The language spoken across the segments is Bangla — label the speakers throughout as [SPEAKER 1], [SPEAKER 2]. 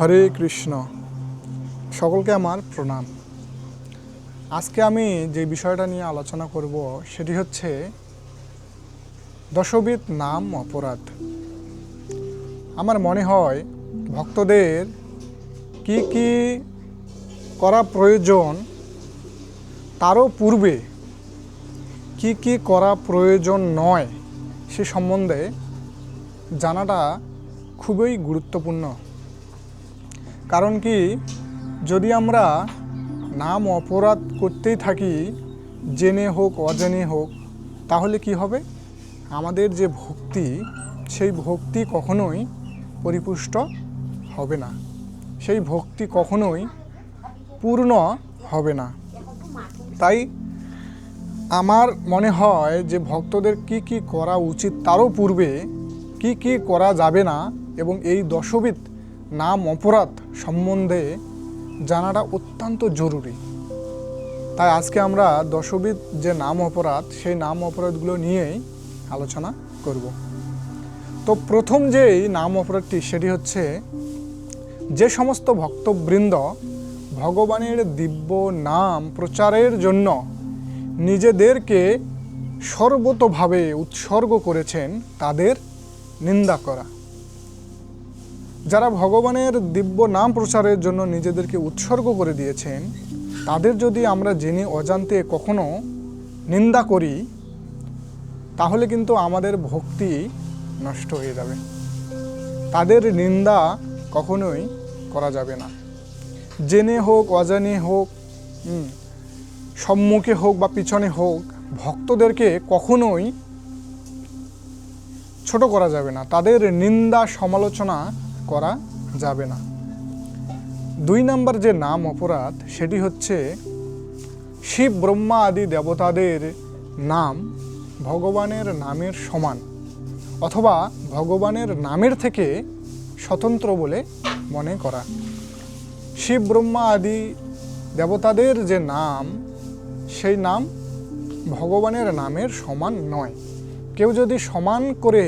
[SPEAKER 1] হরে কৃষ্ণ। সকলকে আমার প্রণাম। আজকে আমি যে বিষয়টা নিয়ে আলোচনা করব, সেটি হচ্ছে দশবিধ নাম অপরাধ। আমার মনে হয় ভক্তদের কি কি করা প্রয়োজন, তারও পূর্বে কি কি করা প্রয়োজন নয়, সে সম্বন্ধে জানাটা খুবই গুরুত্বপূর্ণ। কারণ কি, যদি আমরা নাম অপরাধ করতেই থাকি, জেনে হোক, অজেনে হোক, তাহলে কি হবে? আমাদের যে ভক্তি, সেই ভক্তি কখনোই পরিপুষ্ট হবে না। সেই ভক্তি কখনোই পূর্ণ হবে না। তাই আমার মনে হয় যে ভক্তদের কি কি করা উচিত তারও পূর্বে কি কি করা যাবে না এবং এই দশবিধ নাম অপরাধ সম্বন্ধে জানাটা অত্যন্ত জরুরি। তাই আজকে আমরা দশবিধ যে নাম অপরাধ, সেই নাম অপরাধগুলো নিয়েই আলোচনা করব। তো প্রথম যেই নাম অপরাধটি, সেটি হচ্ছে যে সমস্ত ভক্তবৃন্দ ভগবানের দিব্য নাম প্রচারের জন্য নিজেদেরকে সর্বতভাবে উৎসর্গ করেছেন, তাদের নিন্দা করা। যারা ভগবানের দিব্য নাম প্রচারের জন্য নিজেদেরকে উৎসর্গ করে দিয়েছেন, তাদের যদি আমরা জেনে অজান্তে কখনো নিন্দা করি, তাহলে কিন্তু আমাদের ভক্তি নষ্ট হয়ে যাবে। তাদের নিন্দা কখনোই করা যাবে না। জেনে হোক, অজানে হোক সম্মুখে হোক বা পিছনে হোক, ভক্তদেরকে কখনোই ছোট করা যাবে না। তাদের নিন্দা সমালোচনা করা যাবে না। দুই নম্বর যে নাম অপরাধ, সেটি হচ্ছে শিব ব্রহ্মা আদি দেবতাদের নাম ভগবানের নামের সমান অথবা ভগবানের নামের থেকে স্বতন্ত্র বলে মনে করা। শিব ব্রহ্মা আদি দেবতাদের যে নাম, সেই নাম ভগবানের নামের সমান নয়। কেউ যদি সমান করে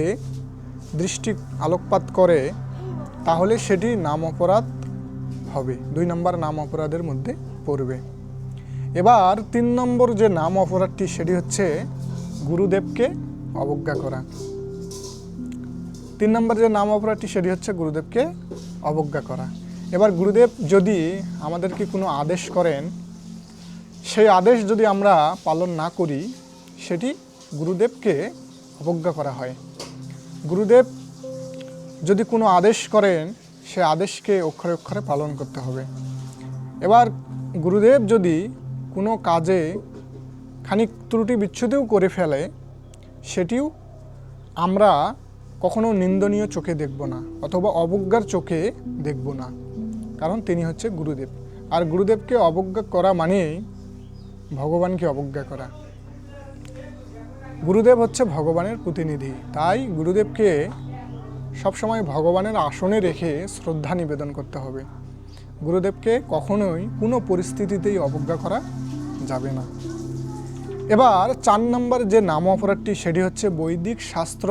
[SPEAKER 1] দৃষ্টি আলোকপাত করে তাহলে সেটি নাম অপরাধ হবে। দুই নম্বর নাম অপরাধের মধ্যে পড়বে। এবার তিন নম্বর যে নাম অপরাধটি, সেটি হচ্ছে গুরুদেবকে অবজ্ঞা করা। তিন নম্বর যে নাম অপরাধটি, সেটি হচ্ছে গুরুদেবকে অবজ্ঞা করা। এবার গুরুদেব যদি আমাদেরকে কোনো আদেশ করেন, সেই আদেশ যদি আমরা পালন না করি, সেটি গুরুদেবকে অবজ্ঞা করা হয়। গুরুদেব যদি কোনো আদেশ করেন, সে আদেশকে অক্ষরে অক্ষরে পালন করতে হবে। এবার গুরুদেব যদি কোনো কাজে খানিক ত্রুটি বিচ্ছুতিও করে ফেলে, সেটিও আমরা কখনো নিন্দনীয় চোখে দেখব না অথবা অবজ্ঞার চোখে দেখব না, কারণ তিনি হচ্ছে গুরুদেব। আর গুরুদেবকে অবজ্ঞা করা মানেই ভগবানকে অবজ্ঞা করা। গুরুদেব হচ্ছে ভগবানের প্রতিনিধি, তাই গুরুদেবকে সবসময় ভগবানের আসনে রেখে শ্রদ্ধা নিবেদন করতে হবে। গুরুদেবকে কখনোই কোনো পরিস্থিতিতেই অবজ্ঞা করা যাবে না। এবার চার নম্বর যে নাম অপরাধটি, সেটি হচ্ছে বৈদিক শাস্ত্র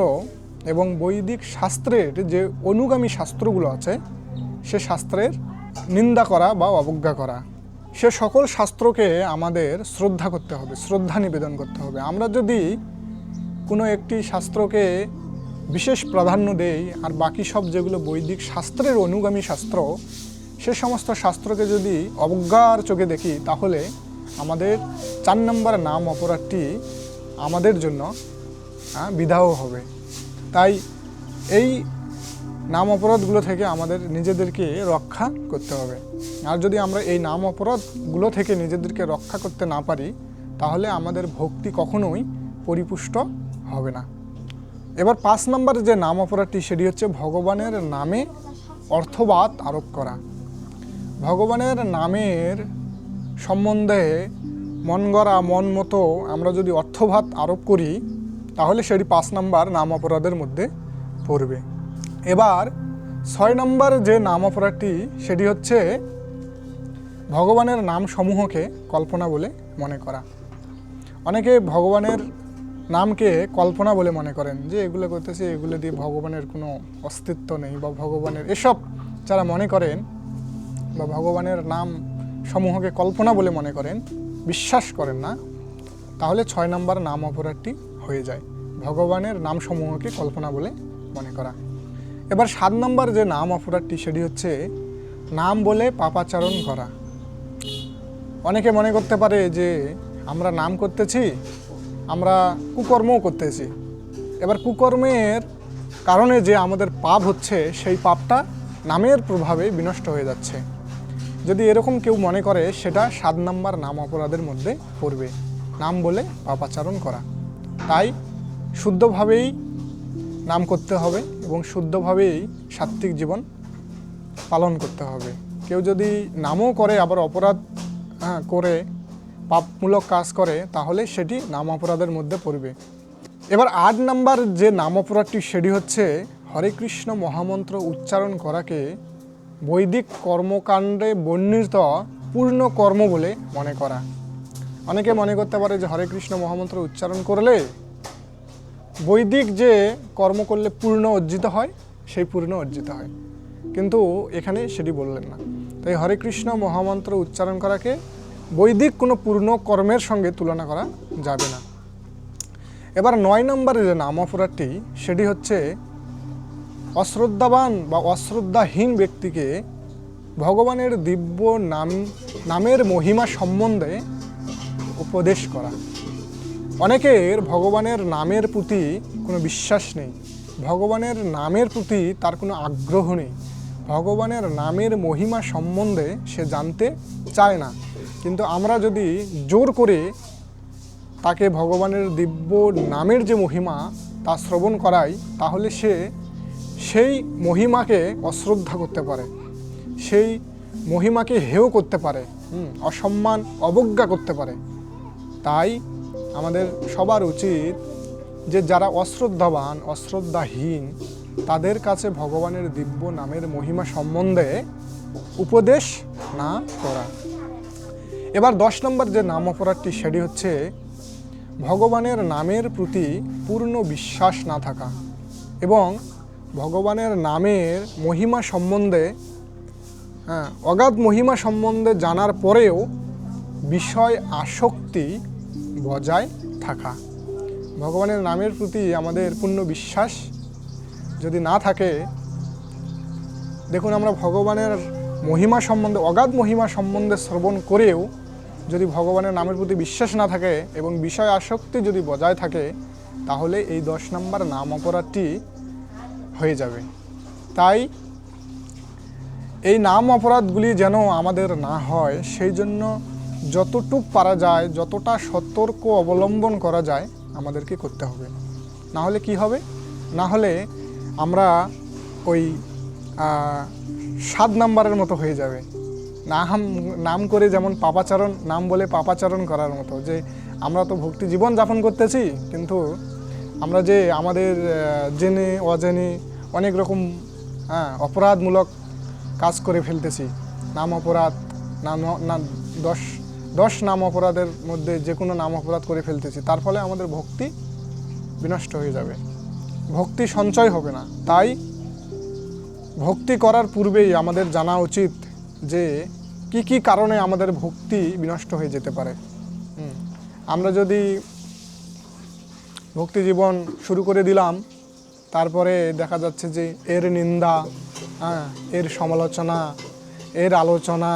[SPEAKER 1] এবং বৈদিক শাস্ত্রের যে অনুগামী শাস্ত্রগুলো আছে, সে শাস্ত্রের নিন্দা করা বা অবজ্ঞা করা। সে সকল শাস্ত্রকে আমাদের শ্রদ্ধা করতে হবে, শ্রদ্ধা নিবেদন করতে হবে। আমরা যদি কোনো একটি শাস্ত্রকে বিশেষ প্রাধান্য দেই আর বাকি সব যেগুলো বৈদিক শাস্ত্রের অনুগামী শাস্ত্র, সে সমস্ত শাস্ত্রকে যদি অবজ্ঞার চোখে দেখি, তাহলে আমাদের চার নম্বর নাম অপরাধটি আমাদের জন্য বিধাও হবে। তাই এই নাম অপরাধগুলো থেকে আমাদের নিজেদেরকে রক্ষা করতে হবে। আর যদি আমরা এই নাম অপরাধগুলো থেকে নিজেদেরকে রক্ষা করতে না পারি, তাহলে আমাদের ভক্তি কখনোই পরিপুষ্ট হবে না। এবার পাঁচ নম্বর যে নাম অপরাধটি, সেটি হচ্ছে ভগবানের নামে অর্থবাদ আরোপ করা। ভগবানের নামের সম্বন্ধে মন গড়া, মন মতো আমরা যদি অর্থভাত আরোপ করি, তাহলে সেটি পাঁচ নম্বর নাম অপরাধের মধ্যে পড়বে। এবার ছয় নম্বর যে নাম অপরাধটি, সেটি হচ্ছে ভগবানের নাম সমূহকে কল্পনা বলে মনে করা। অনেকে ভগবানের নামকে কল্পনা বলে মনে করেন যে এগুলো করতেছে, এগুলো দিয়ে ভগবানের কোনো অস্তিত্ব নেই বা ভগবানের এসব যারা মনে করেন বা ভগবানের নাম সমূহকে কল্পনা বলে মনে করেন, বিশ্বাস করেন না, তাহলে ছয় নম্বর নাম অপরাধটি হয়ে যায়। ভগবানের নাম সমূহকে কল্পনা বলে মনে করা। এবার সাত নম্বর যে নাম অপরাধটি, সেটি হচ্ছে নাম বলে পাপাচারণ করা। অনেকে মনে করতে পারে যে আমরা নাম করতেছি আমরা কুকর্মও করতেছি। এবার কুকর্মের কারণে যে আমাদের পাপ হচ্ছে সেই পাপটা নামের প্রভাবে বিনষ্ট হয়ে যাচ্ছে। যদি এরকম কেউ মনে করে সেটা সাত নম্বর নাম অপরাধের মধ্যে পড়বে। নাম বলে পাপাচারণ করা। তাই শুদ্ধভাবেই নাম করতে হবে এবং শুদ্ধভাবেই সাত্ত্বিক জীবন পালন করতে হবে। কেউ যদি নামও করে আবার অপরাধ হ্যাঁ, করে পাপমূলক কাজ করে, তাহলে সেটি নাম অপরাধের মধ্যে পড়বে। এবার আট নাম্বার যে নাম অপরাধটি সেটি হচ্ছে হরে কৃষ্ণ মহামন্ত্র উচ্চারণ করাকে বৈদিক কর্মকাণ্ডে বর্ণিত পূর্ণ কর্ম বলে মনে করা। অনেকে মনে করতে পারে যে হরে কৃষ্ণ মহামন্ত্র উচ্চারণ করলে বৈদিক যে কর্ম করলে পূর্ণ অর্জিত হয়, সেই পূর্ণ অর্জিত হয়। কিন্তু এখানে সেটি বললেন না। তাই হরে কৃষ্ণ মহামন্ত্র উচ্চারণ করাকে বৈদিক কোনো পূর্ণ কর্মের সঙ্গে তুলনা করা যাবে না। এবার নয় নম্বরের যে নাম অপরাধটি সেটি হচ্ছে অশ্রদ্ধাবান বা অশ্রদ্ধাহীন ব্যক্তিকে ভগবানের দিব্য নাম, নামের মহিমা সম্বন্ধে উপদেশ করা। অনেকের ভগবানের নামের প্রতি কোনো বিশ্বাস নেই, ভগবানের নামের প্রতি তার কোনো আগ্রহ নেই, ভগবানের নামের মহিমা সম্বন্ধে সে জানতে চায় না। কিন্তু আমরা যদি জোর করে তাকে ভগবানের দিব্য নামের যে মহিমা তা শ্রবণ করাই তাহলে সে সেই মহিমাকে অশ্রদ্ধা করতে পারে সেই মহিমাকে হেয় করতে পারে অসম্মান অবজ্ঞা করতে পারে। তাই আমাদের সবার উচিত যে যারা অশ্রদ্ধাবান অশ্রদ্ধাহীন তাদের কাছে ভগবানের দিব্য নামের মহিমা সম্বন্ধে উপদেশ না করা। এবার দশ নম্বর যে নাম অপরাধটি, সেটি হচ্ছে ভগবানের নামের প্রতি পূর্ণ বিশ্বাস না থাকা এবং ভগবানের নামের মহিমা সম্বন্ধে হ্যাঁ অগাধ মহিমা সম্বন্ধে জানার পরেও বিষয় আসক্তি বজায় থাকা। ভগবানের নামের প্রতি আমাদের পূর্ণ বিশ্বাস যদি না থাকে, দেখুন আমরা ভগবানের মহিমা সম্বন্ধে, অগাধ মহিমা সম্বন্ধে শ্রবণ করেও যদি ভগবানের নামের প্রতি বিশ্বাস না থাকে এবং বিষয় আসক্তি যদি বজায় থাকে, তাহলে এই দশ নম্বর নাম অপরাধটি হয়ে যাবে। তাই এই নাম অপরাধগুলি যেন আমাদের না হয়, সেই জন্য যতটুক পারা যায়, যতটা সতর্ক অবলম্বন করা যায়, আমাদেরকে করতে হবে। না হলে কি হবে? না হলে আমরা ওই সাত নাম্বারের মতো হয়ে যাবে। নাম নাম করে যেমন পাপাচারণ, নাম বলে পাপাচারণ করার মতো। যে আমরা তো ভক্তি জীবন যাপন করতেছি, কিন্তু আমরা যে আমাদের জেনে, অজেনে অনেক রকম হ্যাঁ অপরাধমূলক কাজ করে ফেলতেছি। নাম অপরাধ নাম না, দশ দশ নাম অপরাধের মধ্যে যে কোনো নাম অপরাধ করে ফেলতেছি। তার ফলে আমাদের ভক্তি বিনষ্ট হয়ে যাবে। ভক্তি সঞ্চয় হবে না। তাই ভক্তি করার পূর্বেই আমাদের জানা উচিত যে কি কি কারণে আমাদের ভক্তি বিনষ্ট হয়ে যেতে পারে। আমরা যদি ভক্তি জীবন শুরু করে দিলাম, তারপরে দেখা যাচ্ছে যে এর নিন্দা হ্যাঁ এর সমালোচনা, এর আলোচনা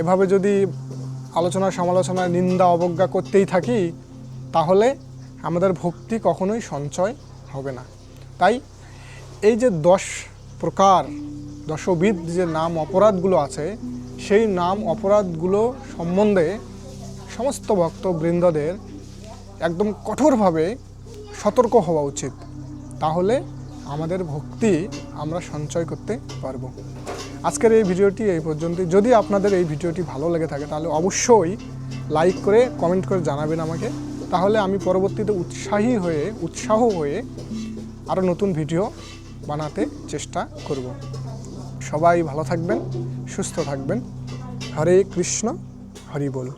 [SPEAKER 1] এভাবে যদি আলোচনা, সমালোচনা, নিন্দা, অবজ্ঞা করতেই থাকি, তাহলে আমাদের ভক্তি কখনোই সঞ্চয় হবে না। তাই এই যে দশ প্রকার, দশবিধ যে নাম অপরাধগুলো আছে, সেই নাম অপরাধগুলো সম্বন্ধে সমস্ত ভক্তবৃন্দদের একদম কঠোরভাবে সতর্ক হওয়া উচিত। তাহলে আমাদের ভক্তি আমরা সঞ্চয় করতে পারব। আজকের এই ভিডিওটি এই পর্যন্তই। যদি আপনাদের এই ভিডিওটি ভালো লেগে থাকে, তাহলে অবশ্যই লাইক করে, কমেন্ট করে জানাবেন আমাকে। তাহলে আমি পরবর্তীতে উৎসাহী হয়ে, উৎসাহ হয়ে আরও নতুন ভিডিও বানাতে চেষ্টা করব। সবাই ভালো থাকবেন সুস্থ থাকবেন। হরে কৃষ্ণ হরি বল।